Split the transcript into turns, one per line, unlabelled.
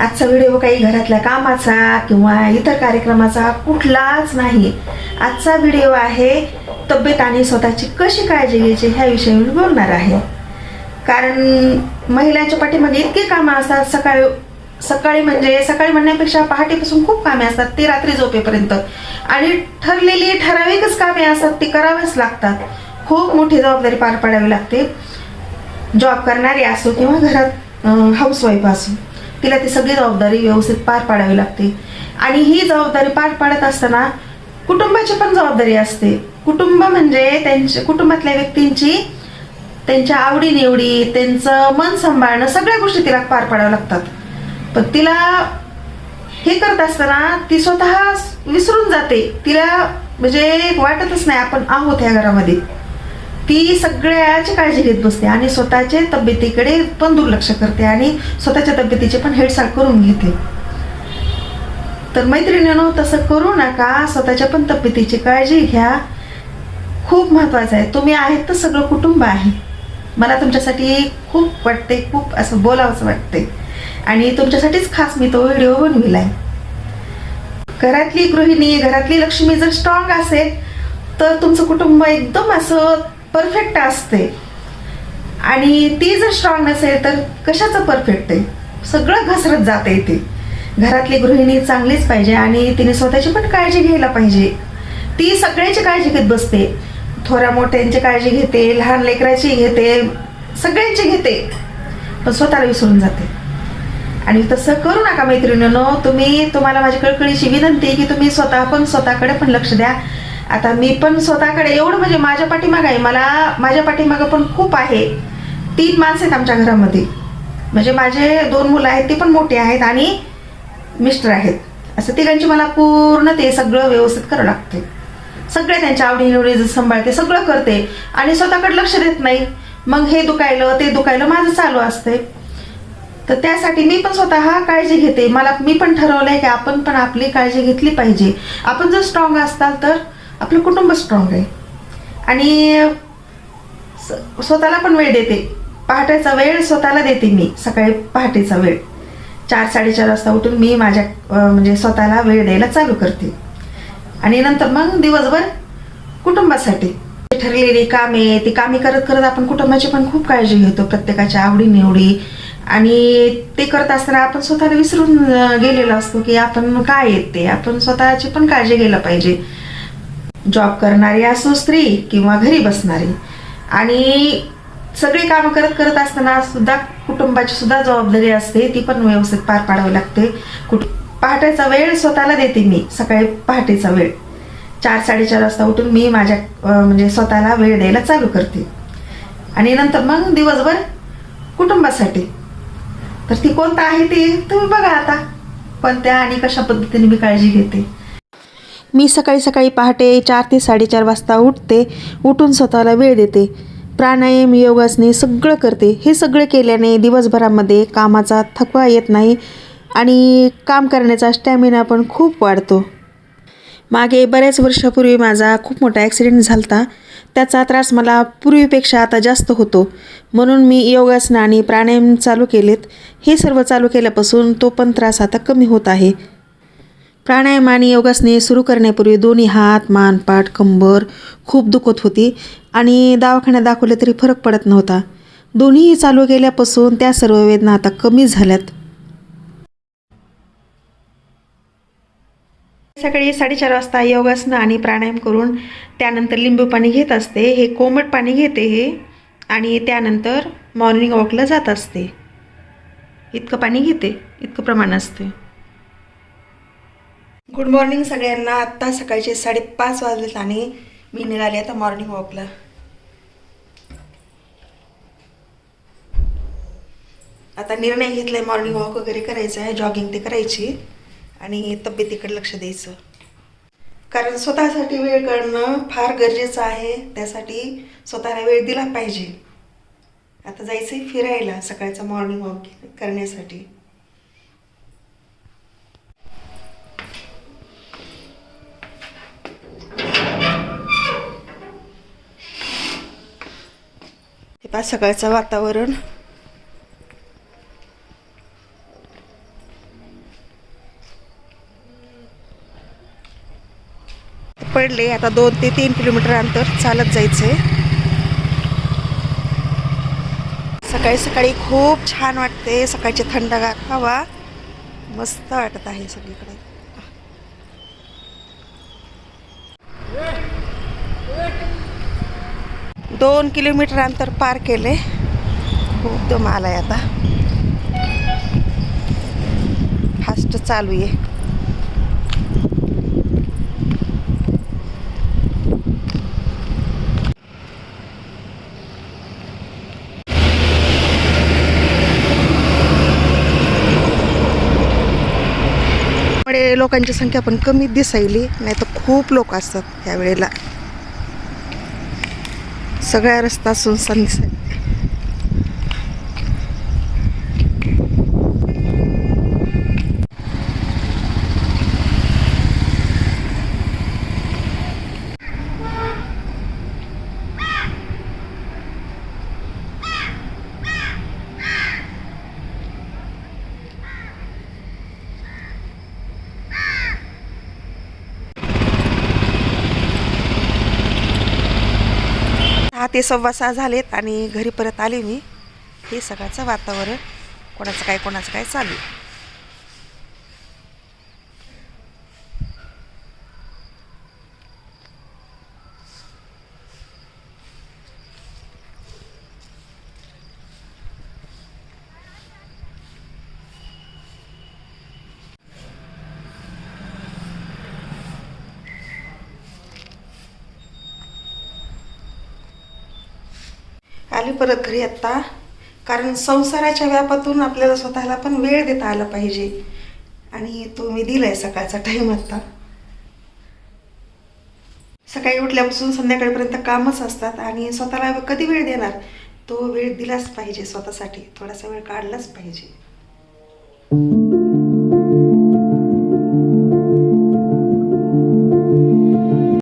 आजचा व्हिडिओ काही घरातल्या कामाचा किंवा इतर कार्यक्रमाचा कुठलाच नाही. आजचा व्हिडिओ आहे तब्येत आणि स्वतःची कशी काळजी घ्यायची ह्याविषयी मी बोलणार आहे. कारण महिलांच्या पाठीमागे इतके कामं असतात सकाळी सकाळी म्हणजे सकाळी म्हणण्यापेक्षा पहाटेपासून खूप कामे असतात ते रात्री झोपेपर्यंत. आणि ठरलेली ठराविकच कामे असतात ती करावीच लागतात. खूप मोठी जबाबदारी पार पाडावी लागते. जॉब करणारी असो किंवा घरात हाऊसवाईफ असो. तिला ती सगळी जबाबदारी व्यवस्थित पार पाडावी लागते. आणि ही जबाबदारी पार पाडत असताना कुटुंबाची पण जबाबदारी असते. कुटुंब म्हणजे त्यांच्या कुटुंबातल्या व्यक्तींची त्यांच्या आवडीनिवडी त्यांचं मन सांभाळणं सगळ्या गोष्टी तिला पार पाडाव्या लागतात. पण तिला हे करत असताना ती स्वतः विसरून जाते. तिला म्हणजे वाटतच नाही आपण आहोत ह्या घरामध्ये. ती सगळ्याची काळजी घेत बसते आणि स्वतःच्या तब्येतीकडे पण दुर्लक्ष करते आणि स्वतःच्या तब्येतीचे पण हेडसाळ करून घेते. तर मैत्रिणीनं तसं करू नका. स्वतःच्या पण तब्येतीची काळजी घ्या. खूप महत्वाचं आहे. तुम्ही आहेत तर सगळं कुटुंब आहे. मला तुमच्यासाठी खूप वाटते खूप असं बोलावंसं वाटते. आणि तुमच्यासाठीच खास मी तो व्हिडिओ बनविला आहे. घरातली गृहिणी घरातली लक्ष्मी जर स्ट्रॉंग असेल तर तुमचं कुटुंब एकदम असं परफेक्ट असते. आणि ती जर स्ट्रॉंग नसेल तर कशाचं परफेक्ट आहे? सगळं घसरत जाते ते. घरातली गृहिणी चांगलीच पाहिजे आणि तिने स्वतःची पण काळजी घ्यायला पाहिजे. ती सगळ्याची काळजी घेत बसते. थोड्या मोठ्यांची काळजी घेते लहान लेकराची घेते सगळ्यांची घेते. पण स्वतःला विसरून जाते. आणि तसं करू नका मैत्रिणीनो तुम्ही तुम्हाला माझी कळकळीची विनंती की तुम्ही स्वतः पण स्वतःकडे पण लक्ष द्या. आता मी पण स्वतःकडे एवढं म्हणजे माझ्या पाठीमागं आहे. मला माझ्या पाठीमागं पण खूप आहे. तीन माणसं आहेत आमच्या घरामध्ये. म्हणजे माझे दोन मुलं आहेत ती पण मोठी आहेत आणि मिस्टर आहेत. असं तिघांची मला पूर्ण ते सगळं व्यवस्थित करावं लागते सगळे त्यांच्या आवडीनिवडी सांभाळते सगळं करते आणि स्वतःकडे लक्ष देत नाही. मग हे दुखायलं ते दुखायलं माझं चालू असते तर त्यासाठी मी पण स्वतः काळजी घेते. मला मी पण ठरवलं आहे की आपण पण आपली काळजी घेतली पाहिजे. आपण जर स्ट्रॉंग असताल तर आपलं कुटुंब स्ट्रॉंग आहे. आणि स्वतःला पण वेळ देते. पहाटेचा वेळ स्वतःला देते मी. सकाळी पहाटेचा वेळ. चार साडेचार वाजता उठून मी माझ्या म्हणजे स्वतःला वेळ द्यायला चालू करते. आणि नंतर मग दिवसभर कुटुंबासाठी. ठरलेली कामे ती कामे करत करत आपण कुटुंबाची पण खूप काळजी घेतो. प्रत्येकाच्या आवडीनिवडी. आणि ते करत असताना आपण स्वतःला विसरून गेलेलो असतो की आपण काय येते आपण स्वतःची पण काळजी घ्यायला पाहिजे. जॉब करणारी असो स्त्री किंवा घरी बसणारी. आणि सगळी कामं करत करत असताना सुद्धा कुटुंबाची सुद्धा जबाबदारी असते ती पण व्यवस्थित पार पाडावी लागते. कुट पहाटेचा वेळ स्वतःला देते मी सकाळी पहाटेचा वेळ. चार साडेचार वाजता उठून मी माझ्या म्हणजे स्वतःला वेळ द्यायला चालू करते. आणि नंतर मग दिवसभर कुटुंबासाठी. तर ती कोणता आहे ती तुम्ही बघा आता. कोणत्या आणि कशा पद्धतीने मी काळजी घेते. मी सकाळी सकाळी पहाटे चार ते साडेचार वाजता उठते उठून स्वतःला वेळ देते. प्राणायाम योगासने सगळं करते. हे सगळं केल्याने दिवसभरामध्ये कामाचा थकवा येत नाही आणि काम करण्याचा स्टॅमिना पण खूप वाढतो. मागे बऱ्याच वर्षापूर्वी माझा खूप मोठा ॲक्सिडेंट झाला होता त्याचा त्रास मला पूर्वीपेक्षा आता जास्त होतो. म्हणून मी योगासनं आणि प्राणायाम चालू केलेत. हे सर्व चालू केल्यापासून तो पण त्रास आता कमी होत आहे. प्राणायाम आणि योगासने सुरू करण्यापूर्वी दोन्ही हात मान पाठ कंबर खूप दुखत होती आणि दवाखान्यात दाखवले तरी फरक पडत नव्हता. दोन्हीही चालू केल्यापासून त्या सर्व वेदना आता कमी झाल्यात. सकाळी साडेचार वाजता योगासनं आणि प्राणायाम करून त्यानंतर लिंबू पाणी घेत असते. हे कोमट पाणी घेते हे आणि त्यानंतर मॉर्निंग वॉकला जात असते. इतकं पाणी घेते इतकं प्रमाण असते. गुड मॉर्निंग सगळ्यांना. आत्ता सकाळचे साडेपाच वाजलेत आणि मी निघाले आता मॉर्निंग वॉकला आता निर्णय घेतलाय मॉर्निंग वॉक वगैरे करायचं आहे जॉगिंग ते करायची. आणि तब्येतीकडे लक्ष द्यायचं. कारण स्वतःसाठी वेळ काढणं फार गरजेचं आहे. त्यासाठी स्वतःला वेळ दिला पाहिजे. आता जायचं आहे फिरायला सकाळचा मॉर्निंग वॉक करण्यासाठी. आता सकाळचं वातावरण. पडले आता दोन ते तीन किलोमीटर अंतर चालत जायचंय. सकाळी सकाळी खूप छान वाटते सकाळची थंडगार हवा. मस्त वाटत आहे सगळीकडे. दोन किलोमीटर अंतर पार केले. खूप दम आलाय आता. फास्ट चालू आहे. लोकांची संख्या पण कमी दिसायली नाही तर खूप लोक असतात या वेळेला सगळ्या रस्ता सुनसान दिसेल सहा ते सव्वा सहा झालेत आणि घरी परत आले मी. हे सगळ्याचं वातावरण कोणाचं काय कोणाचं काय चालू आली परत घरी आत्ता. कारण संसाराच्या व्यापातून आपल्याला स्वतःला पण वेळ देता आला पाहिजे. आणि तो मी दिलाय सकाळचा टाईम आत्ता. सकाळी उठल्यापासून संध्याकाळपर्यंत कामच असतात आणि स्वतःला कधी वेळ देणार? तो वेळ दिलाच पाहिजे स्वतःसाठी. थोडासा वेळ काढलाच पाहिजे.